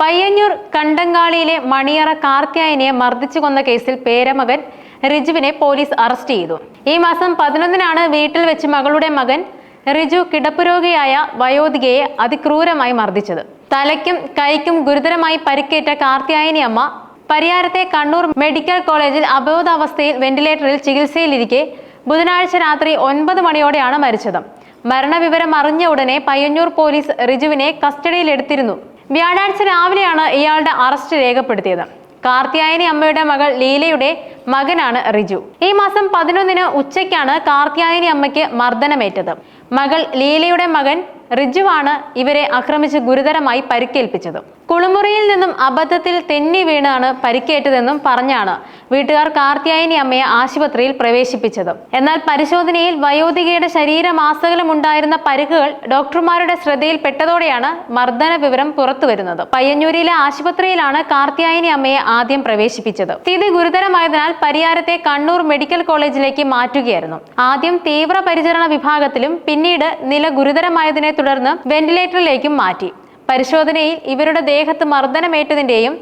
പയ്യന്നൂർ കണ്ടങ്കാളിയിലെ മണിയറ കാർത്തിയായനെ മർദ്ദിച്ചു കൊന്ന കേസിൽ പേരമകൻ റിജുവിനെ പോലീസ് അറസ്റ്റ് ചെയ്തു. ഈ മാസം പതിനൊന്നിനാണ് വീട്ടിൽ വെച്ച് മകളുടെ മകൻ റിജു കിടപ്പുരോഗിയായ വയോധികയെ അതിക്രൂരമായി മർദ്ദിച്ചത്. തലയ്ക്കും കൈക്കും ഗുരുതരമായി പരിക്കേറ്റ കാർത്തിയായനി അമ്മ പരിയാരത്തെ കണ്ണൂർ മെഡിക്കൽ കോളേജിൽ അബോധാവസ്ഥയിൽ വെന്റിലേറ്ററിൽ ചികിത്സയിലിരിക്കെ ബുധനാഴ്ച രാത്രി ഒൻപത് മണിയോടെയാണ് മരിച്ചത്. മരണവിവരം അറിഞ്ഞ ഉടനെ പയ്യന്നൂർ പോലീസ് റിജുവിനെ കസ്റ്റഡിയിലെടുത്തിരുന്നു. വ്യാഴാഴ്ച രാവിലെയാണ് ഇയാളുടെ അറസ്റ്റ് രേഖപ്പെടുത്തിയത്. കാർത്തിയായനി അമ്മയുടെ മകൾ ലീലയുടെ മകനാണ് റിജു. ഈ മാസം പതിനൊന്നിന് ഉച്ചയ്ക്കാണ് കാർത്തിയായനി അമ്മയ്ക്ക് മർദ്ദനമേറ്റത്. മകൾ ലീലയുടെ മകൻ റിജുവാണ് ഇവരെ ആക്രമിച്ച് ഗുരുതരമായി പരിക്കേൽപ്പിച്ചത്. കുളിമുറിയിൽ നിന്നും അബദ്ധത്തിൽ തെന്നി വീണാണ് പരിക്കേറ്റതെന്നും പറഞ്ഞാണ് വീട്ടുകാർ കാർത്തിയായനി അമ്മയെ ആശുപത്രിയിൽ പ്രവേശിപ്പിച്ചത്. എന്നാൽ പരിശോധനയിൽ വയോധികയുടെ ശരീരമാസകലം ഉണ്ടായിരുന്ന പരിക്കുകൾ ഡോക്ടർമാരുടെ ശ്രദ്ധയിൽപ്പെട്ടതോടെയാണ് മർദ്ദന വിവരം പുറത്തുവരുന്നത്. പയ്യന്നൂരിലെ ആശുപത്രിയിലാണ് കാർത്തിയായനി അമ്മയെ ആദ്യം പ്രവേശിപ്പിച്ചത്. സ്ഥിതി ഗുരുതരമായതിനാൽ പരിയാരത്തെ കണ്ണൂർ മെഡിക്കൽ കോളേജിലേക്ക് മാറ്റുകയായിരുന്നു. ആദ്യം തീവ്രപരിചരണ വിഭാഗത്തിലും പിന്നീട് നില ഗുരുതരമായതിനെ തുടർന്ന് വെന്റിലേറ്ററിലേക്കും മാറ്റി. പരിശോധനയിൽ ഇവരുടെ ദേഹത്ത് മർദ്ദനമേറ്റതിന്റെയും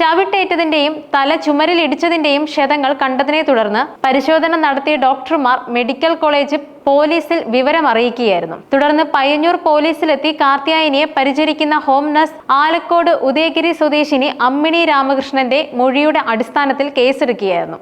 ചവിട്ടേറ്റതിന്റെയും തല ചുമരിൽ ഇടിച്ചതിന്റെയും ക്ഷതങ്ങൾ കണ്ടതിനെ തുടർന്ന് പരിശോധന നടത്തിയ ഡോക്ടർമാർ മെഡിക്കൽ കോളേജ് പോലീസിൽ വിവരം അറിയിക്കുകയായിരുന്നു തുടർന്ന് പയ്യന്നൂർ പോലീസിലെത്തി കാർത്തിയായനിയെ പരിചരിക്കുന്ന ഹോം നഴ്സ് ആലക്കോട് ഉദയഗിരി സ്വദേശിനി അമ്മിണി രാമകൃഷ്ണന്റെ മൊഴിയുടെ അടിസ്ഥാനത്തിൽ കേസെടുക്കുകയായിരുന്നു.